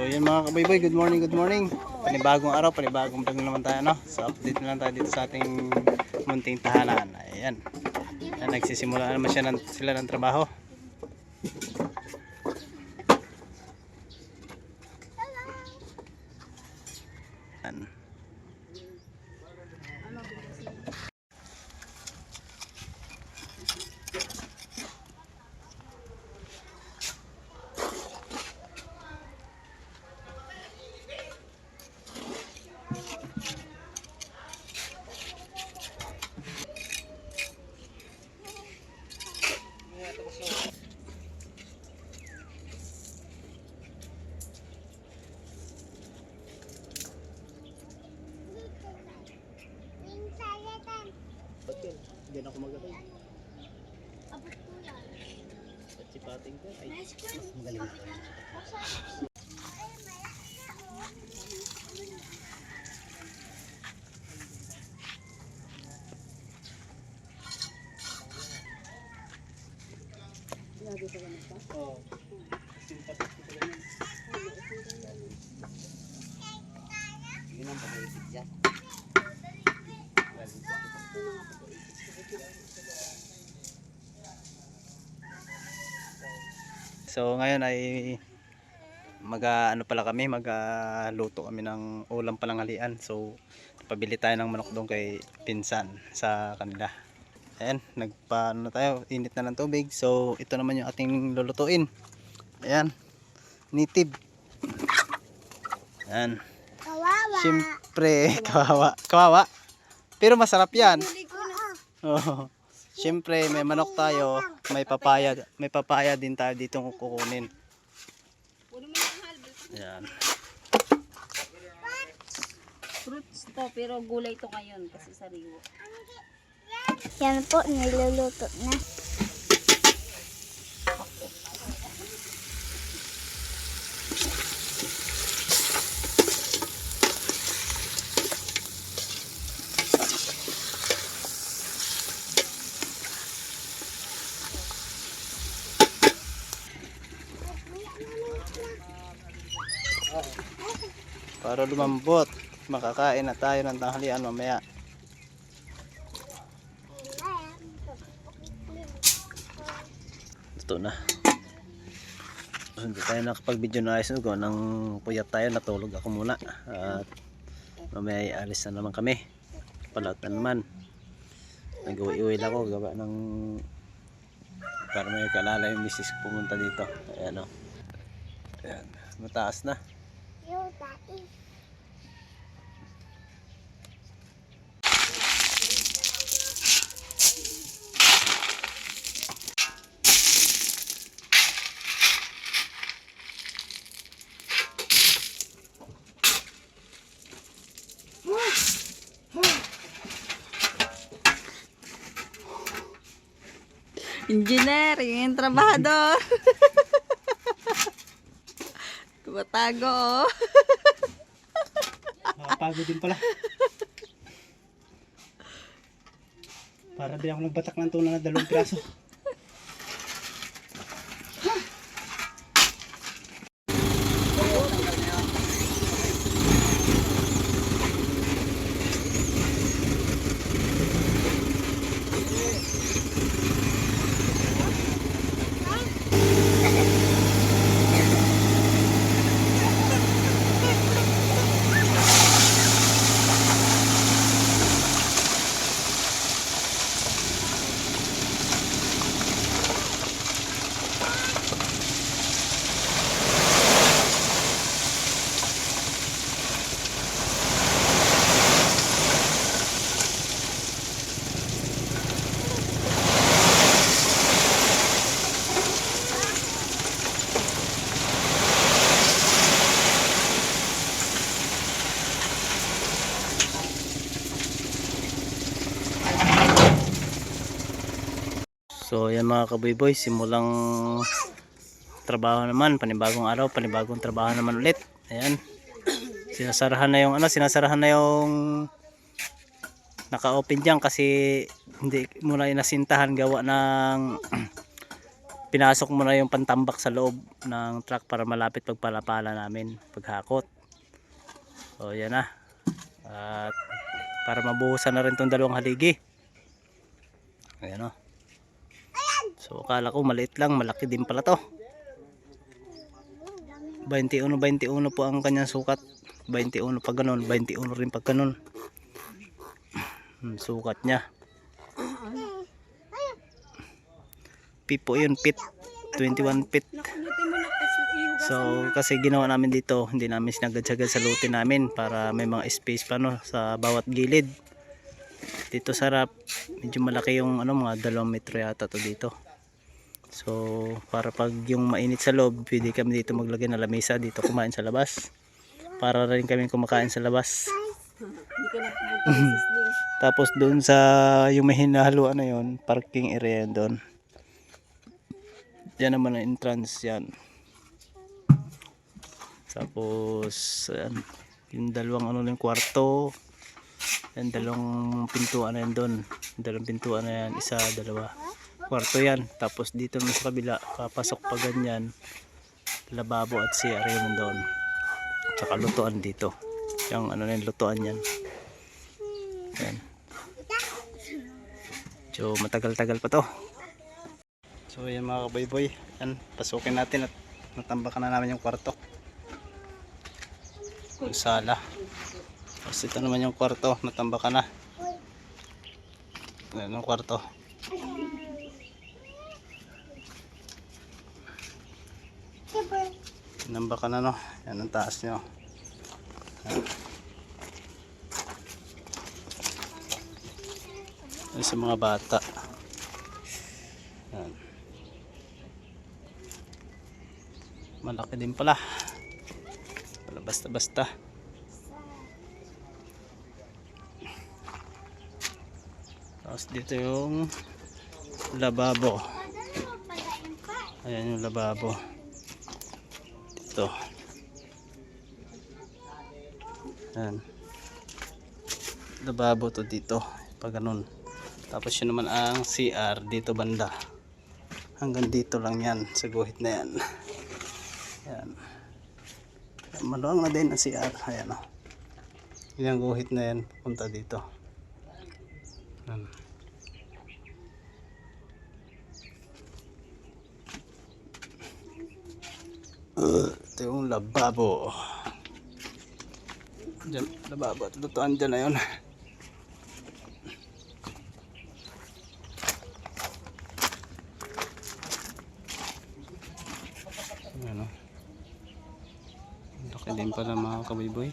So yun mga kabayboy, good morning, good morning. Panibagong araw, panibagong vlog na naman tayo no. So update na lang tayo dito sa ating munting tahanan. Ayan. Ayan nagsisimula na naman siya ng, sila ng trabaho. Ayan. Na ako magaling. At si Pating ko, ay magaling ako. Oo. Simpatid ko ganyan. Yun ang pag-iisip dyan. So ngayon ay mag ano pala kami, magluto kami ng ulam palanghalian. So pabili tayo ng manok doon kay pinsan sa kanila. Ayan, nagpa ano na tayo, init na ng tubig. So ito naman yung ating lulutuin. Ayan, native. Ayan. Kawawa. Siyempre, kawawa. Kawawa. Pero masarap yan. Oo. Siyempre, may manok tayo, may papaya, may papaya din tayo dito kukunin. Yan. Fruits to, pero gulay to ngayon kasi sariwa. Yan po, niluluto na. Para lumambot, makakain na tayo ng tanghalian mamaya. Ito na. So, Hindi tayo nakapag-video na ayos ko. Nang puyat tayo, natulog ako muna. At mamaya ay alis na naman kami. Palat na naman. Nag-uwi-uwi lang ako. Gawa ng para may kalala yung misis pumunta dito. Ayan o. Ayan. Mataas na. Engineer, yung trabahador. Tumatago, oh. Nakapagod din pala. Para din ako nagbatak ng tuna na dalawang piraso. So yan mga kaboy simulang trabaho naman, panibagong araw, panibagong trabaho naman ulit. Ayan. Sinasarahan na yung ano, sinasarahan na yung naka-open diyan kasi hindi muna inasintahan gawa ng pinasok mo na yung pantambak sa loob ng truck para malapit pagpalapala namin paghakot so yan na at para mabuhusan na rin tong dalawang haligi ayan o so akala ko maliit lang malaki din pala to. 21-21 po ang kanyang sukat. 21 pag ganun 21 rin pag ganun. Hmm, sukat niya. Pit po yun pit. 21 pit. So kasi ginawa namin dito hindi namin sinagad-sagad sa lote namin para may mga space pa no sa bawat gilid. Dito sa harap medyo malaki yung ano mga 2 metro yata to dito so para pag yung mainit sa loob pwede kami dito maglagay ng lamesa dito kumain sa labas para rin kami kumakain sa labas tapos doon sa yung may hinahaluan na yun, parking area yan doon. Yan naman ang entrance yan. Tapos, ayan, yung dalawang ano yung kwarto. Yan, dalawang pintuan na yan doon. Dalawang pintuan na yan, isa, dalawa. Kwarto yan. Tapos dito naman sa kabila, papasok pa ganyan. Lababo at CR yun doon. Tsaka lutuan dito. Yung ano na yung lutuan yan. Yan. So matagal-tagal pa to. So yan mga kaboy-boy. Yan, pasukin natin at natambakan na namin yung kwarto. Yung sala. Tapos ito naman yung kwarto, natambakan na. Yan yung kwarto. Tinambakan na no. Yan ang taas nyo. Yan sa mga bata. Yan. Malaki din pala. Wala basta-basta. Tapos dito yung lababo. Ayan yung lababo. Dito. Ayan. Lababo to dito. Pag ganun. Tapos yun naman ang CR dito banda. Hanggang dito lang yan sa guhit na yan. Yan. Maluwang na din ang CR. Ayan o. Yan ang guhit na yan. Punta dito. Yan. Uh, ito yung lababo. Diyan, lababo at lutuan dyan na yun. Ano? Laki din pala mga kabayboy.